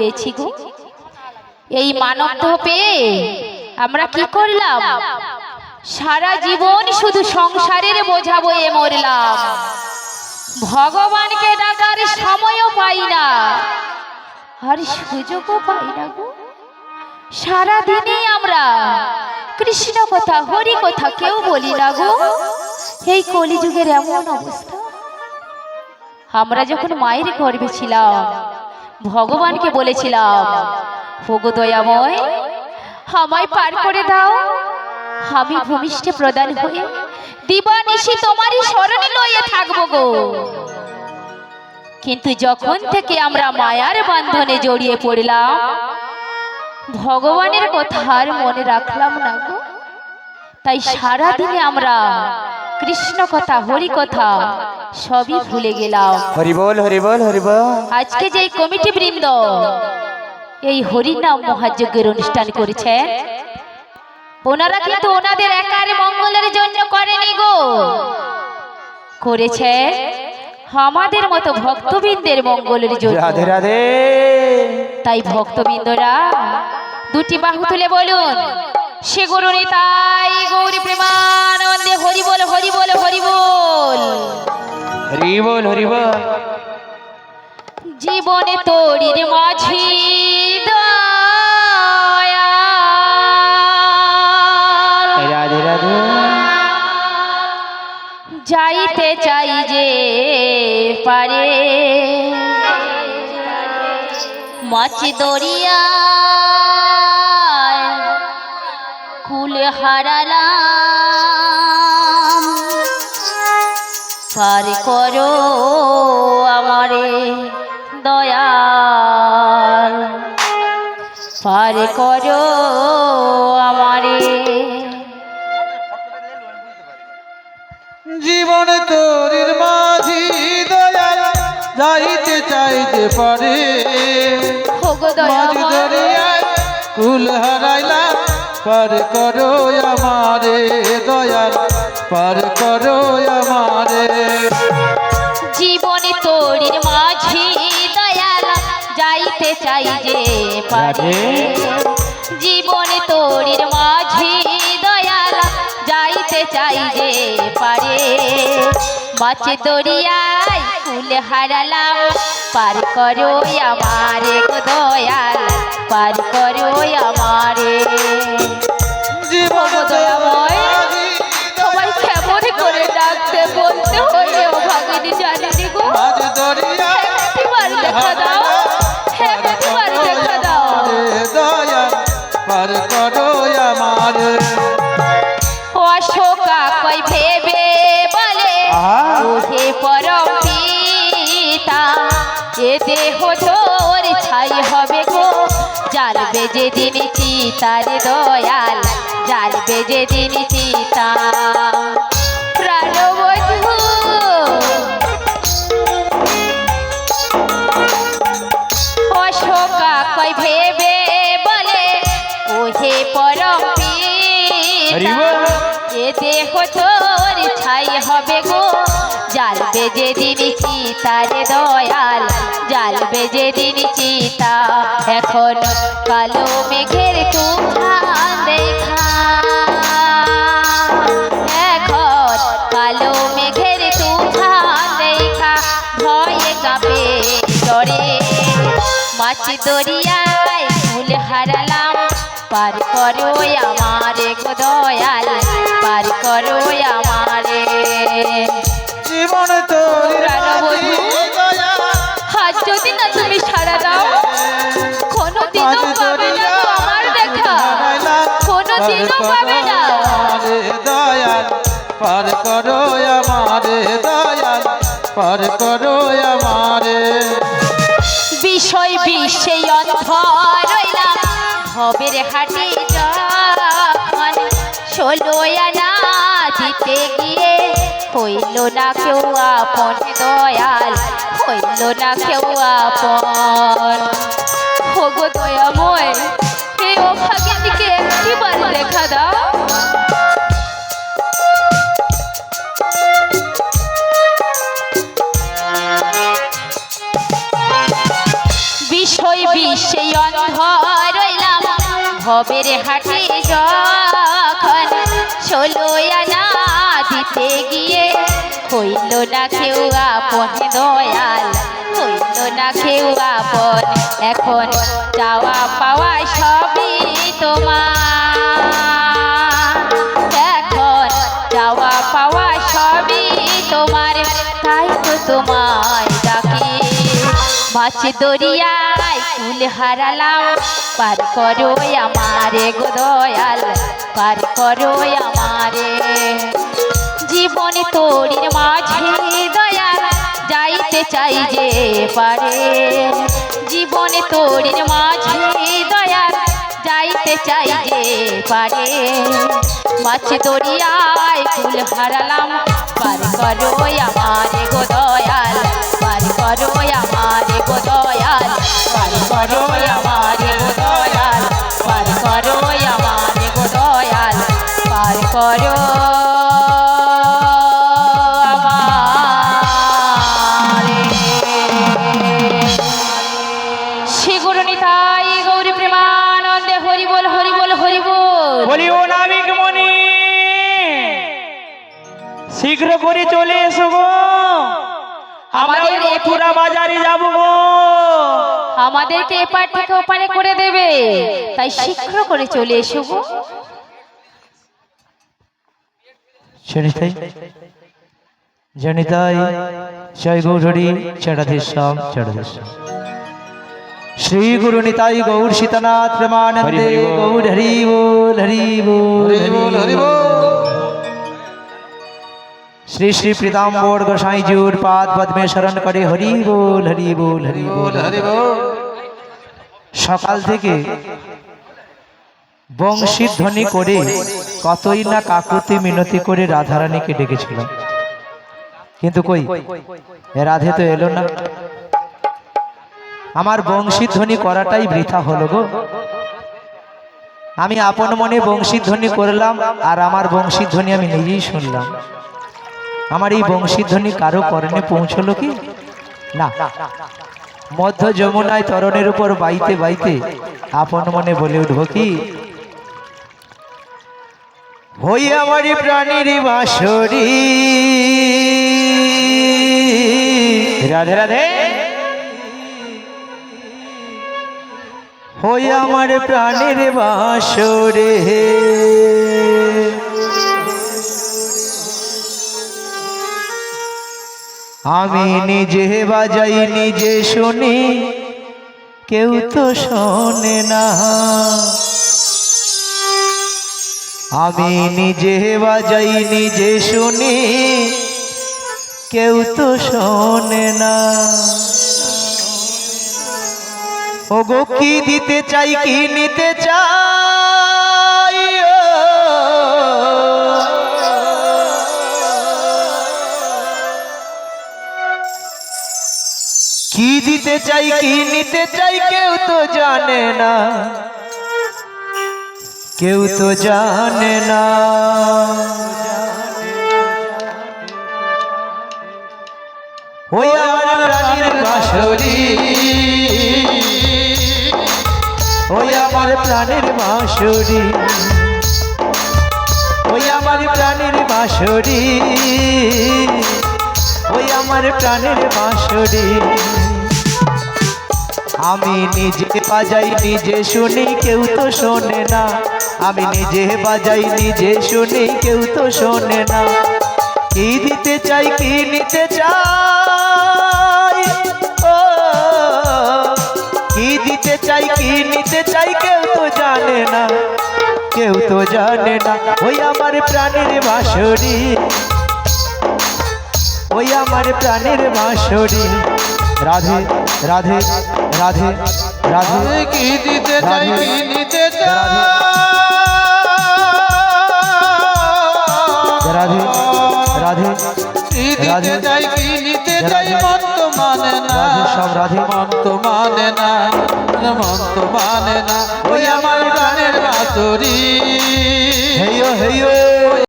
পেয়েছি গো। এই মানব দেহ পেয়ে আমরা কি করলাম? সারা জীবন শুধু সংসারের বোঝা বয়ে মরলাম। ভগবানকে ডাকার সময়ও পাই না। আর সুযোগও পাই না গো। সারা দিনই আমরা কৃষ্ণ কথা, হরি কথা কেউ বলি না গো। এই কলিযুগের এমন অবস্থা। আমরা যখন মায়ের গর্বে ছিলাম ভগবানকে বলেছিলাম, ভোগ দয়াময়, আমায় পার করে দাও। আমি ভূমিষ্ঠে প্রদান হয়ে দিবানিশি তোমারই স্মরণে লইয়ে থাকব গো। কিন্তু যখন থেকে আমরা মায়ার বান্ধনে জড়িয়ে পড়লাম, ভগবানের কথা আর মনে রাখলাম না গো। তাই সারা দিনে আমরা কৃষ্ণ কথা হরি কথা সবই ভুলে গেলাম। হরি বল হরি বল হরি বল। আজকে যে কমিটি বৃন্দ এই হরিনাম মহাযজ্ঞের অনুষ্ঠান করেছে। ওনারা কিন্তু ওনাদের একার মঙ্গলের জন্য করেনি গো। করেছে আমাদের মতো ভক্তবৃন্দের মঙ্গলের জন্য। রাধে রাধে। তাই ভক্তবৃন্দরা দুটি বাহু তুলে বলুন। সে গুরু তাই গৌরী প্রেমানন্দে হরি বল হরি বল হরি বল হরি বল হরি বল জীবনে তরির মাঝি রাধে রাধে। যাইতে চাই যে পারে। মাছ দরিয়া হারালাম। পার করো আমারে দয়াল। পার করো আমারে জীবন তোরির মাঝি দয়াল যাইতে চাইতে পারে। মাঝি দরিয়ায় কুল হারাইলা পার করো আমারে দয়াল পার করো আমারে। জীবনে তোরির মাঝি দয়াল যাইতে চাই যে পারে। জীবনে তোরির মাঝি দয়াল যাইতে চাই যে পারে। মাছ দরিয়ায় ফুল হারালাম পার করো আমারে দয়াল পার করো আমারে। দেখা দাও একটিবার দেখা দাও দয়াল পার করো আমারে। অশোকা কই ভেবে বলে। ওহে পরম পিতা এ দেহ তোর ছাই হবে গো। যেদিন চিতার দয়াল জ্বালবে যেদিন চিতা। হবে গো। জ্বালবে যেদিন চিতারে দয়াল, জ্বালবে যেদিন চিতা। এখন কালো মেঘের তুফান দেখা। এখন কালো মেঘের তুফান দেখা। ভয়ে কাঁপে ডরে মাছ দরিয়ায় ফুল হারালাম পার করো আমারে গো দয়াল পার করো আমারে জীবন দয়াল আজ যদি না তুমি সারা দাও কোনোদিনও পাবে না আমার দেখা। কোনোদিনও পাবে না। দয়াল পার করো আমারে দয়াল পার করো আমারে বিষয় বিশ্বে অন্ধ রইলাম ভবের হাটে যখন ষোলো আনা দিতে গিয়ে হইল না কেউ আপন দয়াল, হইল না কেউ আপন। হোগো দয়াময় এই দিকে একটিবার দেখা দাও? ভবের হাটে যখন ষোলো আনা দিতে গিয়ে হইল না কেউ আপন দয়াল, হইল না কেউ আপন। এখন চাওয়া পাওয়া সবই তোমার। এখন চাওয়া পাওয়া সবই তোমার, তাই তো তোমায় ডাকি। মাছ দরিয়ায় কুল হারালাম পার করো আমারে গো দয়াল, পার করো আমারে। জীবন তোরির মাঝে দয়াল, যাইতে চাই যে পারে। জীবন তোরির মাঝে দয়াল, যাইতে চাই যে পারে। মাছ দরিয়ায় ফুল হারালাম, পার করো আমারে গো দয়াল। করো আমারে গো দয়াল পার করো আমারে গো পার করো আমারে গো পার করো মনি শীঘ্র করে চলে এসো গো। আমরা ওই মথুরা বাজারে যাব গো। আমাদেরকে এপার থেকে ওপারে করে দেবে। তাই শীঘ্র করে চলে এসো গো। জনিতাই জনিতাই জয় গৌরী শ্রী গুরু নিতাই গৌর সীতানাথ প্রেমানন্দে গৌর হরি বল হরি বল। হরি বল হরি বল। শ্রী শ্রী প্রীতাম্বর গোসাই জুর পাদ পদ্মে শরণ করে হরি বল হরি বল হরি বল সকাল থেকে বংশীর ধ্বনি করে কতই না কাকুতি মিনতি করে রাধারানীকে ডেকেছিল। কিন্তু কই? রাধে তো এলো না। আমার বংশীর ধ্বনি করাটাই বৃথা হলো গো। আমি আপন মনে বংশীর ধ্বনি করলাম আর আমার বংশীর ধ্বনি আমি নিজেই শুনলাম। আমার এই বংশীর ধ্বনি কারও করণে পৌঁছলো কি? না। মধ্য যমুনায় তরণের উপর বাইতে বাইতে আপন মনে বলে উঠবো কি? হই আমার প্রাণীর বাসরি রাধে রাধে। হই আমার প্রাণের বাসরে আমি নিজে বাজাই, নিজে শুনি। কেউ তো শোনে না। আমি নিজে বাজাই, নিজে শুনি। কেউ তো শোনে না। ওগো, কি দিতে চাই, কি নিতে চাই? দিতে চাই কি নিতে চাই কেউ তো জানে না। কেউ তো জানে না। ওই আমার প্রাণীর বাসরি ওই আমার প্রাণের বাঁশরি। ওই আমার প্রাণের বাঁশরি। ওই আমার প্রাণের বাঁশরি। আমি নিজে বাজাই, নিজে শুনি, কেউ তো শোনে না। আমি নিজে বাজাই, নিজে শুনি, কেউ তো শোনে না। কি দিতে চাই, কি নিতে চাই? ও, কি দিতে চাই, কি নিতে চাই, কেউ তো জানে না। কেউ তো জানে না। ওই আমার প্রাণের বাঁশরি। ওই আমার প্রাণের বাঁশরি। রাধে রাধে রাধে রাধে। কি দিতে চাই কি নিতে চাই? রাধে রাধে কি দিতে রাধে। চাই কি নিতে চাই মন তো মানে না। রাধে সব রাধে। মন তো মানে না মন তো মানে না। ওই আমার প্রাণের বাঁশরি হেয় হেয়।